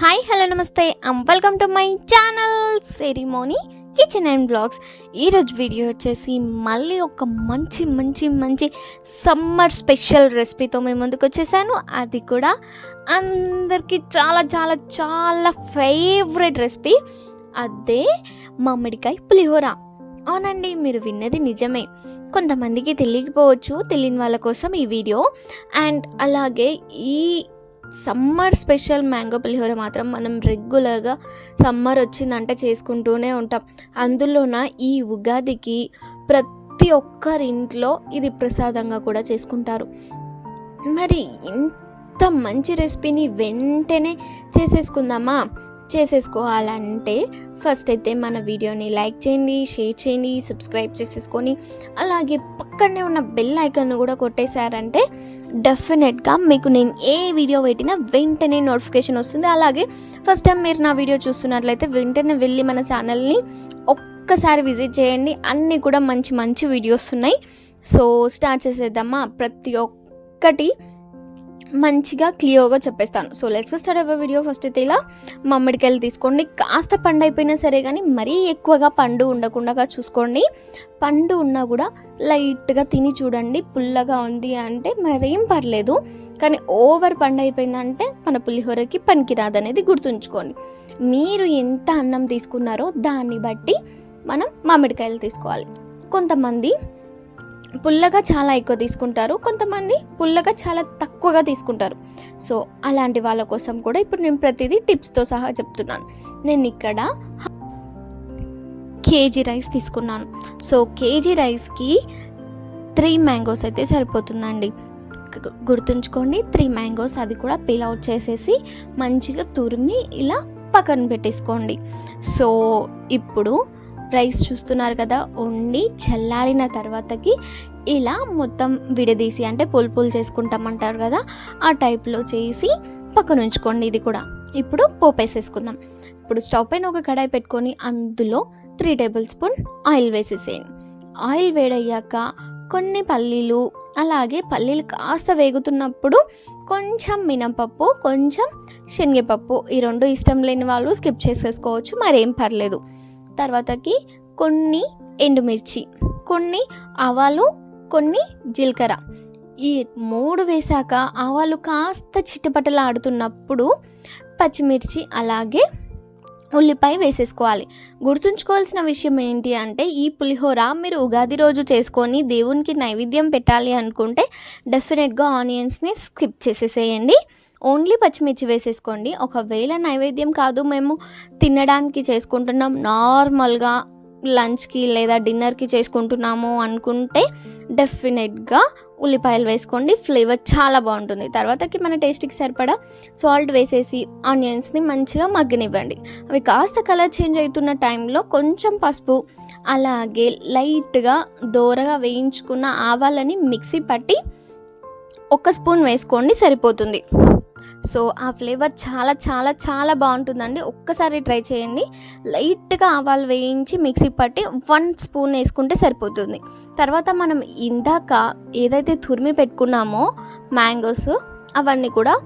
Hi hello నమస్తే. Welcome to my channel ceremony kitchen and blogs ఈరోజు video వచ్చేసి మళ్ళీ ఒక మంచి మంచి మంచి సమ్మర్ స్పెషల్ రెసిపీతో మేము ముందుకు వచ్చేసాను. అది కూడా అందరికీ చాలా చాలా చాలా ఫేవరెట్ రెసిపీ అదే మామిడికాయ పులిహోర. అవునండి మీరు విన్నది నిజమే. కొంతమందికి తెలియకపోవచ్చు తెలియని వాళ్ళ కోసం ఈ వీడియో అండ్ అలాగే ఈ సమ్మర్ స్పెషల్ మ్యాంగో పులిహోర మాత్రం మనం రెగ్యులర్గా సమ్మర్ వచ్చిందంటే చేసుకుంటూనే ఉంటాం. అందులోన ఈ ఉగాదికి ప్రతి ఒక్కరి ఇంట్లో ఇది ప్రసాదంగా కూడా చేసుకుంటారు. మరి ఇంత మంచి రెసిపీని వెంటనే చేసేసుకుందామా? చేసేసుకోవాలంటే ఫస్ట్ అయితే మన వీడియోని లైక్ చేయండి షేర్ చేయండి సబ్స్క్రైబ్ చేసేసుకొని అలాగే పక్కనే ఉన్న బెల్ ఐకాన్ కూడా కొట్టేశారంటే డెఫినెట్గా మీకు నేను ఏ వీడియో పెట్టినా వెంటనే నోటిఫికేషన్ వస్తుంది. అలాగే ఫస్ట్ టైం మీరు నా వీడియో చూస్తున్నట్లయితే వెంటనే వెళ్ళి మన ఛానల్ని ఒక్కసారి విజిట్ చేయండి. అన్నీ కూడా మంచి మంచి వీడియోస్ ఉన్నాయి. సో స్టార్ట్ చేసేద్దామా? ప్రతి ఒక్కటి మంచిగా క్లియర్గా చెప్పేస్తాను. సో లెట్స్ స్టార్ట్ అవ్వ వీడియో ఫస్ట్ అయితే ఇలా మామిడికాయలు తీసుకోండి. కాస్త పండు అయిపోయినా సరే కానీ మరీ ఎక్కువగా పండు ఉండకుండా చూసుకోండి. పండు ఉన్నా కూడా లైట్గా తిని చూడండి. పుల్లగా ఉంది అంటే మరేం పర్లేదు. కానీ ఓవర్ పండు అయిపోయిందంటే మన పులిహోరకి పనికిరాదనేది గుర్తుంచుకోండి. మీరు ఎంత అన్నం తీసుకున్నారో దాన్ని బట్టి మనం మామిడికాయలు తీసుకోవాలి. కొంతమంది పుల్లగా చాలా ఎక్కువ తీసుకుంటారు. కొంతమంది పుల్లగా చాలా తక్కువగా తీసుకుంటారు. సో అలాంటి వాళ్ళ కోసం కూడా ఇప్పుడు నేను ప్రతిదీ టిప్స్తో సహా చెప్తున్నాను. నేను ఇక్కడ కేజీ రైస్ తీసుకున్నాను. సో కేజీ రైస్కి త్రీ మ్యాంగోస్ అయితే సరిపోతుందండి. గుర్తుంచుకోండి త్రీ మ్యాంగోస్ అది కూడా పీల్ అవుట్ చేసేసి మంచిగా తురిమి ఇలా పక్కన పెట్టేసుకోండి. సో ఇప్పుడు రైస్ చూస్తున్నారు కదా వండి చల్లారిన తర్వాతకి ఇలా మొత్తం విడదీసి అంటే పుల్ పుల్ చేసుకుంటామంటారు కదా ఆ టైప్లో చేసి పక్కన ఉంచుకోండి ఇది కూడా. ఇప్పుడు పోపు వేసేసుకుందాం ఇప్పుడు స్టవ్ పైన ఒక కడాయి పెట్టుకొని అందులో త్రీ టేబుల్ స్పూన్ ఆయిల్ వేసేసేయండి ఆయిల్ వేడయ్యాక కొన్ని పల్లీలు అలాగే పల్లీలు కాస్త వేగుతున్నప్పుడు కొంచెం మినపప్పు కొంచెం శనగపప్పు ఈ రెండు ఇష్టం లేని వాళ్ళు స్కిప్ చేసేసుకోవచ్చు మరేం పర్లేదు. తర్వాతకి కొన్ని ఎండుమిర్చి కొన్ని ఆవాలు కొన్ని జీలకర్ర. ఈ మూడు వేశాక ఆవాలు కాస్త చిట్టపటలాడుతున్నప్పుడు పచ్చిమిర్చి అలాగే ఉల్లిపాయ వేసేసుకోవాలి. గుర్తుంచుకోవాల్సిన విషయం ఏంటి అంటే ఈ పులిహోర మీరు ఉగాది రోజు చేసుకొని దేవునికి నైవేద్యం పెట్టాలి అనుకుంటే డెఫినెట్గా ఆనియన్స్ని స్కిప్ చేసేసేయండి. ఓన్లీ పచ్చిమిర్చి వేసేసుకోండి. ఒకవేళ నైవేద్యం కాదు మేము తినడానికి చేసుకుంటున్నాం. నార్మల్గా లంచ్కి లేదా డిన్నర్కి చేసుకుంటున్నాము అనుకుంటే డెఫినెట్గా ఉల్లిపాయలు వేసుకోండి. ఫ్లేవర్ చాలా బాగుంటుంది. తర్వాతకి మన టేస్ట్కి సరిపడా సాల్ట్ వేసేసి ఆనియన్స్ని మంచిగా మగ్గనివ్వండి. అవి కాస్త కలర్ చేంజ్ అవుతున్న టైంలో కొంచెం పసుపు అలాగే లైట్గా దోరగా వేయించుకున్న ఆవాలని మిక్సీ పట్టి ఒక స్పూన్ వేసుకోండి సరిపోతుంది. సో ఆ ఫ్లేవర్ చాలా చాలా చాలా బాగుంటుందండి. ఒక్కసారి ట్రై చేయండి. లైట్గా ఆవాలు వేయించి మిక్సీ పట్టి వన్ స్పూన్ వేసుకుంటే సరిపోతుంది. తర్వాత మనం ఇందాక ఏదైతే తురిమి పెట్టుకున్నామో మ్యాంగోస్ అవన్నీ కూడా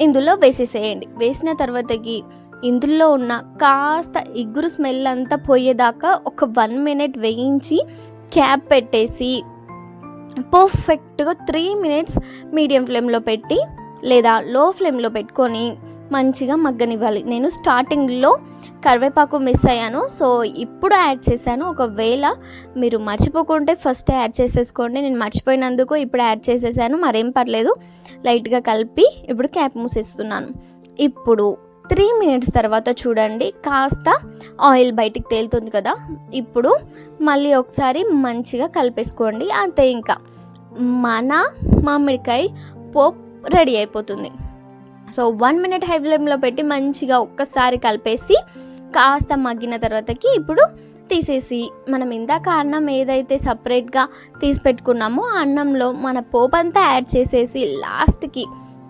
ఇందులో వేసేసేయండి. వేసిన తర్వాతకి ఇందులో ఉన్న కాస్త ఇగురు స్మెల్ అంతా పోయేదాకా ఒక వన్ మినిట్ వేయించి క్యాప్ పెట్టేసి పర్ఫెక్ట్గా త్రీ మినిట్స్ మీడియం ఫ్లేమ్లో పెట్టి లేదా లో ఫ్లేమ్లో పెట్టుకొని మంచిగా మగ్గనివ్వాలి. నేను స్టార్టింగ్లో కరివేపాకు మిస్ అయ్యాను. సో ఇప్పుడు యాడ్ చేశాను. ఒకవేళ మీరు మర్చిపోకుంటే ఫస్ట్ యాడ్ చేసేసుకోండి. నేను మర్చిపోయినందుకు ఇప్పుడు యాడ్ చేసేసాను. మరేం పర్లేదు. లైట్గా కలిపి ఇప్పుడు క్యాప్ మూసేస్తున్నాను. ఇప్పుడు త్రీ మినిట్స్ తర్వాత చూడండి. కాస్త ఆయిల్ బయటికి తేలుతుంది కదా. ఇప్పుడు మళ్ళీ ఒకసారి మంచిగా కలిపేసుకోండి. అంతే ఇంకా. మన మామిడికాయ పోప్ రెడీ అయిపోతుంది. సో వన్ మినిట్ హై ఫ్లేమ్లో పెట్టి మంచిగా ఒక్కసారి కలిపేసి కాస్త మగ్గిన తర్వాతకి ఇప్పుడు తీసేసి మనం ఇందాక అన్నం ఏదైతే సపరేట్గా తీసి పెట్టుకున్నామో ఆ అన్నంలో మన పోపు అంతా యాడ్ చేసేసి లాస్ట్కి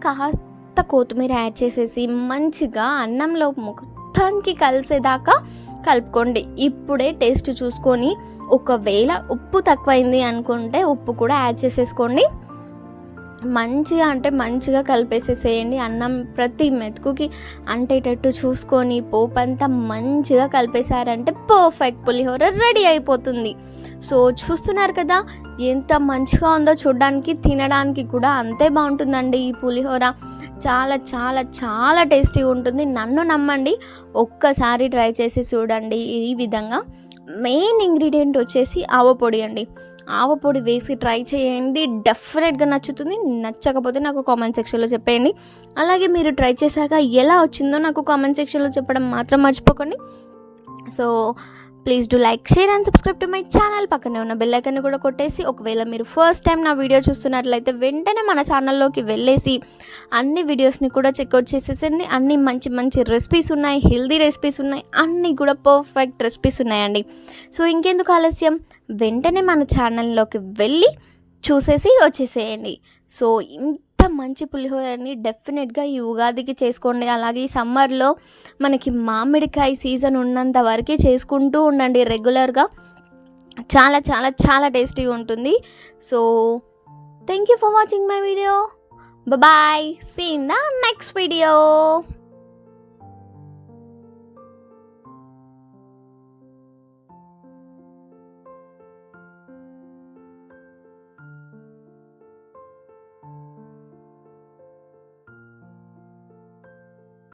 కాస్త కొత్తిమీర యాడ్ చేసేసి మంచిగా అన్నంలో మొత్తానికి కలిసేదాకా కలుపుకోండి. ఇప్పుడే టేస్ట్ చూసుకొని ఒకవేళ ఉప్పు తక్కువైంది అనుకుంటే ఉప్పు కూడా యాడ్ చేసేసుకోండి. మంచిగా అంటే మంచిగా కలిపేసేసేయండి. అన్నం ప్రతి మెతుకుకి అంటేటట్టు చూసుకొని పోపంతా మంచిగా కలిపేశారంటే పర్ఫెక్ట్ పులిహోర రెడీ అయిపోతుంది. సో చూస్తున్నారు కదా ఎంత మంచిగా ఉందో చూడడానికి తినడానికి కూడా అంతే బాగుంటుందండి ఈ పులిహోర. చాలా చాలా చాలా టేస్టీగా ఉంటుంది. నన్ను నమ్మండి ఒక్కసారి ట్రై చేసి చూడండి. ఈ విధంగా మెయిన్ ఇంగ్రీడియంట్ వచ్చేసి ఆవపొడి అండి. ఆవపొడి వేసి ట్రై చేయండి. డెఫినెట్గా నచ్చుతుంది. నచ్చకపోతే నాకు కామెంట్ సెక్షన్లో చెప్పేయండి. అలాగే మీరు ట్రై చేశాక ఎలా వచ్చిందో నాకు కామెంట్ సెక్షన్లో చెప్పడం మాత్రం మర్చిపోకండి. So please do like share and subscribe to my channel పక్కనే ఉన్న బెల్లైకన్ కూడా కొట్టేసి ఒకవేళ మీరు ఫస్ట్ టైం నా వీడియో చూస్తున్నట్లయితే వెంటనే మన ఛానల్లోకి వెళ్ళేసి అన్ని వీడియోస్ని కూడా చెక్అవుట్ చేసేసండి. అన్ని మంచి మంచి రెసిపీస్ ఉన్నాయి హెల్దీ రెసిపీస్ ఉన్నాయి అన్నీ కూడా పర్ఫెక్ట్ రెసిపీస్ ఉన్నాయండి. సో ఇంకెందుకు ఆలస్యం? వెంటనే మన ఛానల్లోకి వెళ్ళి చూసేసి వచ్చేసేయండి. సో ఇంత మంచి పులిహోరని డెఫినెట్గా ఈ ఉగాదికి చేసుకోండి. అలాగే ఈ సమ్మర్లో మనకి మామిడికాయ సీజన్ ఉన్నంత వరకే చేసుకుంటూ ఉండండి. రెగ్యులర్గా చాలా చాలా చాలా టేస్టీగా ఉంటుంది. So thank you for watching my video bye see in the next video